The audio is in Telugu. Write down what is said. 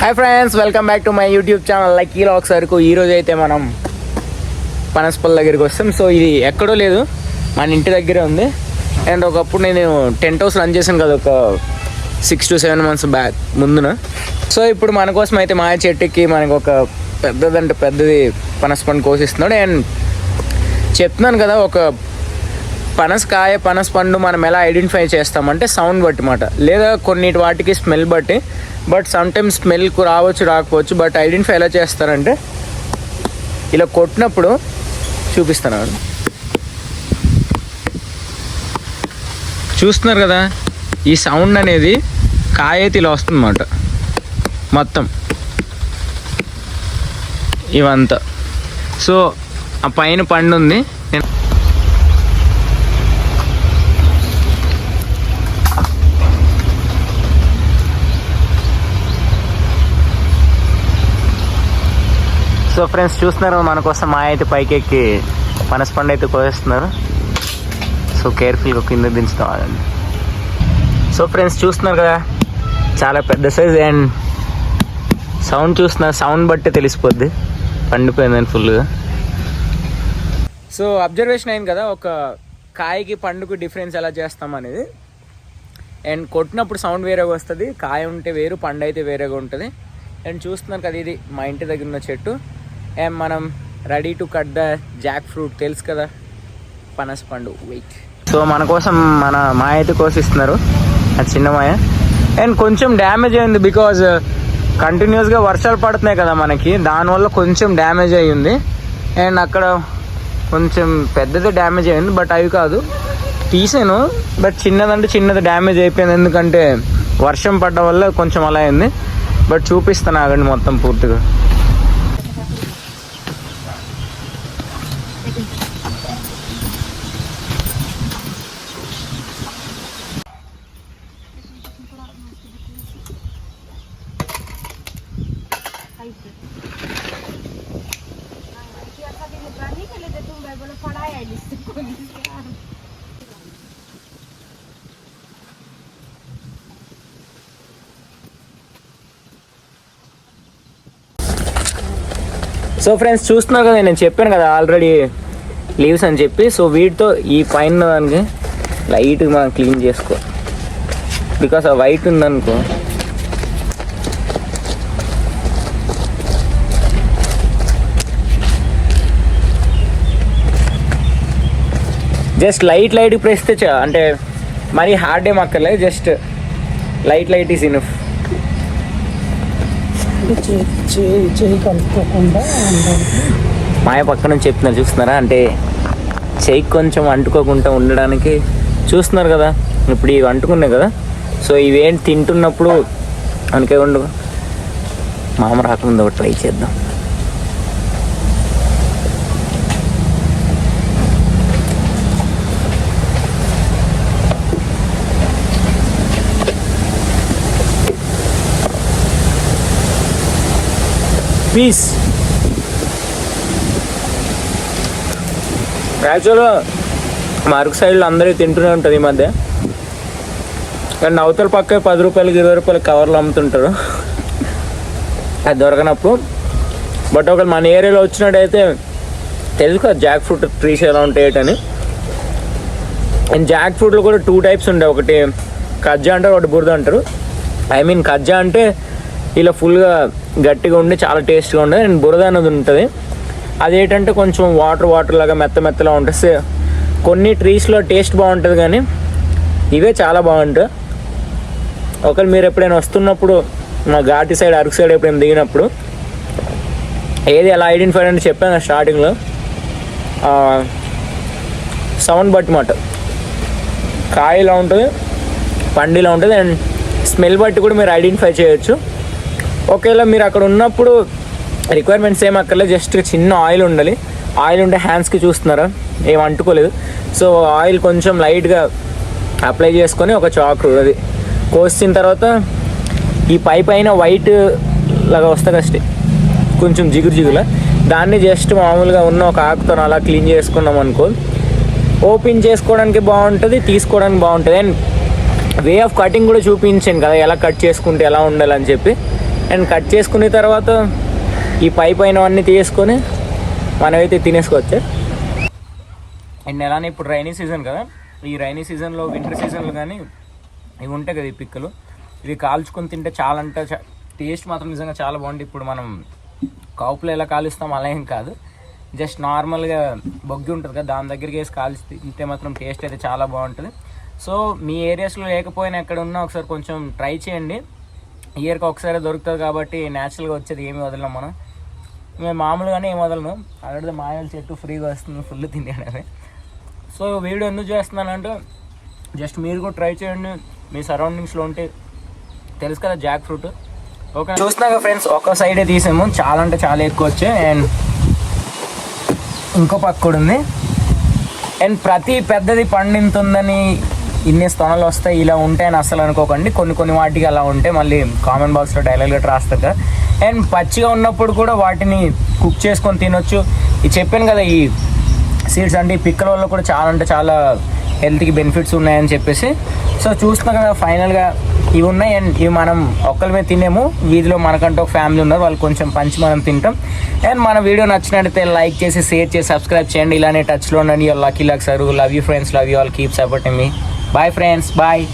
Hi friends welcome back to my YouTube channel like ఈ లాక్స్ వరకు. ఈ అయితే మనం పనసపల్లి దగ్గరికి వస్తాం. సో ఇది ఎక్కడో లేదు మన ఇంటి దగ్గరే ఉంది. అండ్ ఒకప్పుడు నేను టెంట్ హౌస్ రన్ చేశాను కదా ఒక six to seven months back ముందున. సో ఇప్పుడు మన కోసం అయితే మా చెట్టుకి మనకు ఒక పెద్దదంటే పెద్దది పనస పండు కోసిస్తున్నాడు. అండ్ చెప్తున్నాను కదా ఒక పనసకాయ పనస పండు మనం ఎలా ఐడెంటిఫై చేస్తామంటే సౌండ్ బట్టి మాట. లేదా కొన్నిటి వాటికి స్మెల్ బట్టి బట్ సమ్టైమ్స్ స్మెల్కు రావచ్చు రాకపోవచ్చు బట్ ఐడెంటిఫై ఎలా చేస్తారంటే ఇలా కొట్టినప్పుడు చూపిస్తాను. చూస్తున్నారు కదా ఈ సౌండ్ అనేది కాయ అయితే ఇలా వస్తుందన్నమాట మొత్తం. ఇవంతా. సో ఆ పైన పండు ఉంది నేను సో ఫ్రెండ్స్ చూస్తున్నారు మన కోసం మా అయితే పైకెక్కి పనసపండు పనస పండు అయితే కోసేస్తున్నారు. సో కేర్ఫుల్గా కింద దించుతాం సో ఫ్రెండ్స్ చూస్తున్నారు కదా చాలా పెద్ద సైజ్ అండ్ సౌండ్ చూస్తున్నారు. సౌండ్ బట్టి తెలిసిపోద్ది. పండిపోయిందని ఫుల్గా సో అబ్జర్వేషన్ అయింది కదా ఒక కాయకి పండుకు డిఫరెన్స్ ఎలా చేస్తాం అనేది. అండ్ కొట్టినప్పుడు సౌండ్ వేరేగా వస్తుంది కాయ ఉంటే వేరు పండు అయితే వేరేగా ఉంటుంది. అండ్ చూస్తున్నారు కదా ఇది మా ఇంటి దగ్గర ఉన్న చెట్టు. అండ్ మనం ready to cut the jack fruit తెలుసు కదా? పనస్ పండు. వెయిట్ సో మన కోసం మన మాయ అయితే కోసిస్తున్నారు. ఆ చిన్న మాయ. అండ్ కొంచెం డ్యామేజ్ అయింది బికాజ్ కంటిన్యూస్గా uh, వర్షాలు పడుతున్నాయి కదా మనకి. దానివల్ల కొంచెం డ్యామేజ్ అయ్యింది. అండ్ అక్కడ కొంచెం పెద్దది డ్యామేజ్ అయింది. బట్ అవి కాదు. తీసాను. బట్ చిన్నదంటే చిన్నది డ్యామేజ్ అయిపోయింది. ఎందుకంటే వర్షం పడ్డ వల్ల కొంచెం అలా అయింది. బట్ చూపిస్తాను ఆగండి మొత్తం పూర్తిగా. సో ఫ్రెండ్స్ చూస్తున్నారు కదా నేను చెప్పాను కదా ఆల్రెడీ లీవ్స్ అని చెప్పి. సో వీటితో ఈ పైన దానికి లైట్గా మనం క్లీన్ చేసుకో. బికాస్ ఆ వైట్ ఉందనుకో జస్ట్ లైట్ లైట్ ప్రెస్ చా అంటే మరీ హార్డ్ ఏం అక్కర్లేదు just light light is enough. మాయ పక్కన నుంచి చెప్తున్నారు చూస్తున్నారా? అంటే చెయ్యి కొంచెం అంటుకోకుండా ఉండడానికి చూస్తున్నారు కదా? ఇప్పుడు ఇవి అంటుకున్నాయి కదా? సో ఇవేంటి తింటున్నప్పుడు అనుకే ఉండు. మామ రాకముందు ఒకటి ట్రై చేద్దాం. పీస్ యాక్చువల్గా మరుగు సైడ్లో అందరూ తింటూనే ఉంటుంది ఈ మధ్య. కానీ అవతల పక్క పది రూపాయలకి ఇరవై రూపాయలకి కవర్లు అమ్ముతుంటారు. అది దొరకనప్పుడు. బట్ ఒకవేళ మన ఏరియాలో వచ్చినట్టయితే తెలుసు కదా జాక్ ఫ్రూట్ ట్రీస్ ఎలా ఉంటాయి అండ్ జాక్ ఫ్రూట్లో కూడా టూ టైప్స్ ఉంటాయి ఒకటి కజ్జా అంటారు ఒకటి బురద అంటారు. ఐ మీన్ కజ్జా అంటే ఇలా ఫుల్గా గట్టిగా ఉండి చాలా టేస్ట్గా ఉండేది అండ్ బురద అనేది ఉంటుంది. అదేంటంటే కొంచెం వాటర్ వాటర్ లాగా మెత్త మెత్తలా ఉంటుంది కొన్ని ట్రీస్లో టేస్ట్ బాగుంటుంది కానీ ఇవే చాలా బాగుంటాయి. ఒకవేళ మీరు ఎప్పుడైనా వస్తున్నప్పుడు మా ఘాటి సైడ్ అరకు సైడ్ ఎప్పుడైనా దిగినప్పుడు ఏది ఎలా ఐడెంటిఫై అంటే చెప్పాను స్టార్టింగ్లో. సౌండ్ బట్టి మాట. కాయలా ఉంటుంది పండిలా ఉంటుంది అండ్ స్మెల్ బట్టి కూడా మీరు ఐడెంటిఫై చేయొచ్చు. ఒకవేళ మీరు అక్కడ ఉన్నప్పుడు రిక్వైర్మెంట్స్ ఏం అక్కర్లేదు జస్ట్ చిన్న ఆయిల్ ఉండాలి. ఆయిల్ ఉంటే హ్యాండ్స్కి చూస్తున్నారా? ఏం అంటుకోలేదు. సో ఆయిల్ కొంచెం లైట్గా అప్లై చేసుకొని ఒక చాకు అది కోసిన తర్వాత ఈ పై పైన వైట్ లాగా వస్తుంది కష్టే కొంచెం జిగురు జిగుల దాన్ని జస్ట్ మామూలుగా ఉన్న ఒక ఆకుతో అలా క్లీన్ చేసుకున్నాం అనుకో ఓపెన్ చేసుకోవడానికి బాగుంటుంది తీసుకోవడానికి బాగుంటుంది. అండ్ వే ఆఫ్ కటింగ్ కూడా చూపించాను కదా ఎలా కట్ చేసుకుంటే ఎలా ఉండాలని చెప్పి. అండ్ కట్ చేసుకున్న తర్వాత ఈ పై పైనవన్నీ తీసుకొని మనమైతే తినేసుకోవచ్చు. అండ్ ఎలానే ఇప్పుడు రైనీ సీజన్ కదా ఈ రైనీ సీజన్లో వింటర్ సీజన్లో కానీ ఇవి ఉంటాయి కదా ఈ పిక్కలు. ఇవి కాల్చుకొని తింటే చాలా అంటే టేస్ట్ మాత్రం నిజంగా చాలా బాగుంటుంది. ఇప్పుడు మనం కాపులో ఎలా కాలుస్తాం అలా ఏం కాదు. జస్ట్ నార్మల్గా బొగ్గి ఉంటుంది కదా దాని దగ్గరికి వేసి కాల్చి తింటే మాత్రం టేస్ట్ అయితే చాలా బాగుంటుంది. సో మీ ఏరియాస్లో లేకపోయినా ఎక్కడ ఉన్నా ఒకసారి కొంచెం ట్రై చేయండి. ఇయర్కి ఒకసారి దొరుకుతుంది కాబట్టి న్యాచురల్గా వచ్చేది ఏమి వదలం మనం. మేము మామూలుగానే ఏం వదలను అక్కడ మాయల చెట్టు ఫ్రీగా వస్తుంది ఫుల్ తినేయడమే సో వీడియో ఎందుకు చేస్తున్నానంటే జస్ట్ మీరు కూడా ట్రై చేయండి. మీ సరౌండింగ్స్లో ఉంటే తెలుసు కదా జాక్ ఫ్రూట్. ఓకే చూస్తున్నాక ఫ్రెండ్స్ ఒక సైడే తీసాము. చాలా అంటే చాలా ఎక్కువ వచ్చాయి. అండ్ ఇంకో పక్క కూడా ఉంది. అండ్ ప్రతి పెద్దది పండింతుందని ఇన్ని స్థానాలు వస్తాయి ఇలా ఉంటాయని అస్సలు అనుకోకండి. కొన్ని కొన్ని వాటికి అలా ఉంటే మళ్ళీ కామెంట్ బాక్స్లో డైలాగ్ లెటర్ రాస్తారు అండ్ పచ్చిగా ఉన్నప్పుడు కూడా వాటిని కుక్ చేసుకొని తినొచ్చు. ఇది చెప్పాను కదా ఈ సీడ్స్ అంటే ఈ పిక్కల వల్ల కూడా చాలా అంటే చాలా హెల్త్కి బెనిఫిట్స్ ఉన్నాయని చెప్పేసి. సో చూస్తున్నా కదా ఫైనల్గా ఇవి ఉన్నాయి. అండ్ ఇవి మనం ఒక్కరి మీద తినేము. వీధిలో మనకంటూ ఒక ఫ్యామిలీ ఉన్నారు. వాళ్ళు కొంచెం పంచి మనం తింటాం. అండ్ మన వీడియో నచ్చినట్టయితే లైక్ చేసి షేర్ చేసి సబ్స్క్రైబ్ చేయండి. ఇలానే టచ్లో ఉండండి. Lucky luck sir love you friends love you all keep supporting me Bye friends. Bye.